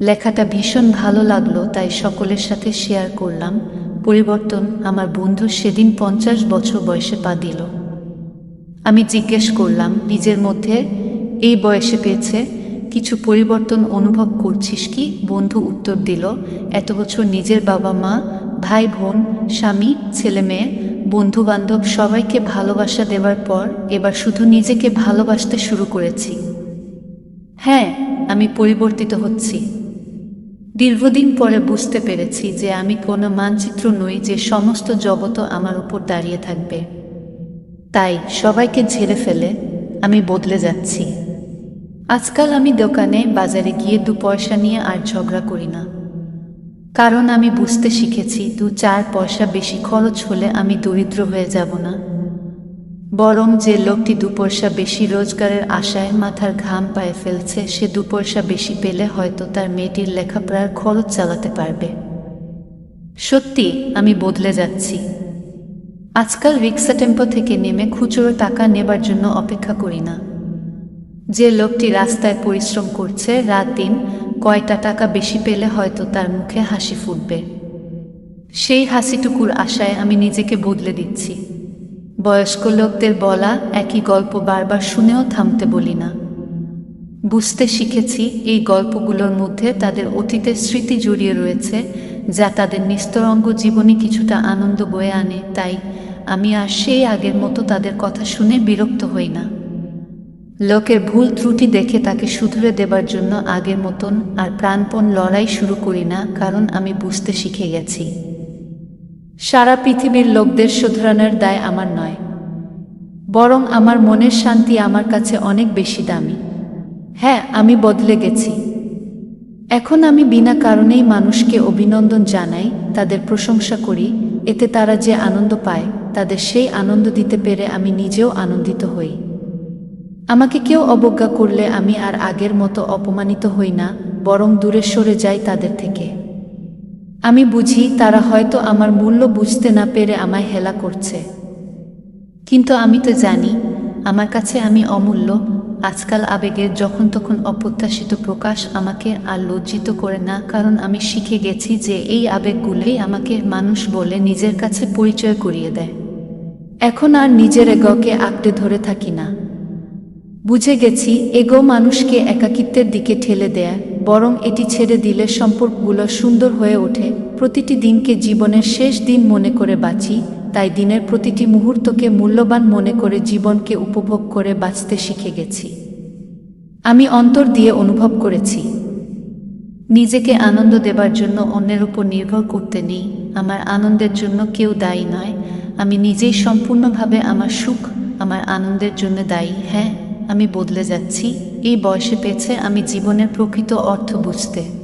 লেখাটা ভীষণ ভালো লাগল, তাই সকলের সাথে শেয়ার করলাম। পরিবর্তন আমার বন্ধু সেদিন পঞ্চাশ বছর বয়সে পা দিল। আমি জিজ্ঞেস করলাম, নিজের মধ্যে এই বয়সে পেয়েছে কিছু পরিবর্তন অনুভব করছিস কি? বন্ধু উত্তর দিল, এত বছর নিজের বাবা মা, ভাই বোন, স্বামী, ছেলে মেয়ে বন্ধু বান্ধব সবাইকে ভালোবাসা দেওয়ার পর এবার শুধু নিজেকে ভালোবাসতে শুরু করেছি। হ্যাঁ আমি পরিবর্তিত হচ্ছি। দীর্ঘদিন পরে বুঝতে পেরেছি যে আমি কোনো মানচিত্র নই যে সমস্ত জগৎ আমার উপর দাঁড়িয়ে থাকবে। তাই সবাইকে ঝেড়ে ফেলে আমি বদলে যাচ্ছি। আজকাল আমি দোকানে বাজারে গিয়ে দু পয়সা নিয়ে আর ঝগড়া করি না। কারণ আমি বুঝতে শিখেছি দু চার পয়সা বেশি খরচ হলে আমি দরিদ্র হয়ে যাব না। বরং যে লোকটি দু পয়সা বেশি রোজগারের আশায় মাথার ঘাম পায়ে ফেলছে, সে দু পয়সা বেশি পেলে হয়তো তার মেয়েটির লেখাপড়ার খরচ চালাতে পারবে। সত্যি, আমি বদলে যাচ্ছি। আজকাল রিক্সা টেম্পো থেকে নেমে খুচরো টাকা নেবার জন্য অপেক্ষা করি না। যে লোকটি রাস্তায় পরিশ্রম করছে, রাত দিন কয়টা টাকা বেশি পেলে হয়তো তার মুখে হাসি ফুটবে। সেই হাসিটুকুর আশায় আমি নিজেকে বদলে দিচ্ছি। বয়স্ক লোকদের বলা একই গল্প বারবার শুনেও থামতে বলি না। বুঝতে শিখেছি এই গল্পগুলোর মধ্যে তাদের অতীতের স্মৃতি জড়িয়ে রয়েছে, যা তাদের নিস্তরঙ্গ জীবনে কিছুটা আনন্দ বয়ে আনে, তাই আমি আর সেই আগের মতো তাদের কথা শুনে বিরক্ত হই না। লোকের ভুল ত্রুটি দেখে তাকে শুধরে দেবার জন্য আগের মতন আর প্রাণপণ লড়াই শুরু করি না, কারণ আমি বুঝতে শিখে গেছি। সারা পৃথিবীর লোকদের শুধরানোর দায় আমার নয়। বরং আমার মনের শান্তি আমার কাছে অনেক বেশি দামি। হ্যাঁ আমি বদলে গেছি। এখন আমি বিনা কারণেই মানুষকে অভিনন্দন জানাই, তাদের প্রশংসা করি, এতে তারা যে আনন্দ পায়, তাদের সেই আনন্দ দিতে পেরে আমি নিজেও আনন্দিত হই। আমাকে কেউ অবজ্ঞা করলে আমি আর আগের মতো অপমানিত হই না, বরং দূরে সরে যাই তাদের থেকে। আমি বুঝি তারা হয়তো আমার মূল্য বুঝতে না পেরে আমায় হেলা করছে। কিন্তু আমি তো জানি, আমার কাছে আমি অমূল্য। আজকাল আবেগের যখন তখন অপ্রত্যাশিত প্রকাশ আমাকে আর লজ্জিত করে না, কারণ আমি শিখে গেছি যে এই আবেগগুলোই আমাকে মানুষ বলে নিজের কাছে পরিচয় করিয়ে দেয়। এখন আর নিজের এগকে আঁকড়ে ধরে থাকি না। বুঝে গেছি, এগো মানুষকে একাকিত্বের দিকে ঠেলে দেয় বরং এটি ছেড়ে দিলে সম্পর্কগুলো সুন্দর হয়ে ওঠে। প্রতিটি দিনকে জীবনের শেষ দিন মনে করে বাঁচি, তাই দিনের প্রতিটি মুহূর্তকে মূল্যবান মনে করে জীবনকে উপভোগ করে বাঁচতে শিখে গেছি। আমি অন্তর দিয়ে অনুভব করেছি, নিজেকে আনন্দ দেবার জন্য অন্যের উপর নির্ভর করতে নেই, আমার আনন্দের জন্য কেউ দায়ী নয়, আমি নিজেই সম্পূর্ণভাবে আমার সুখ, আমার আনন্দের জন্য দায়ী হ্যাঁ? আমি বদলে যাচ্ছি। এই বয়সে পেয়েছে আমি জীবনের প্রকৃত অর্থ বুঝতে।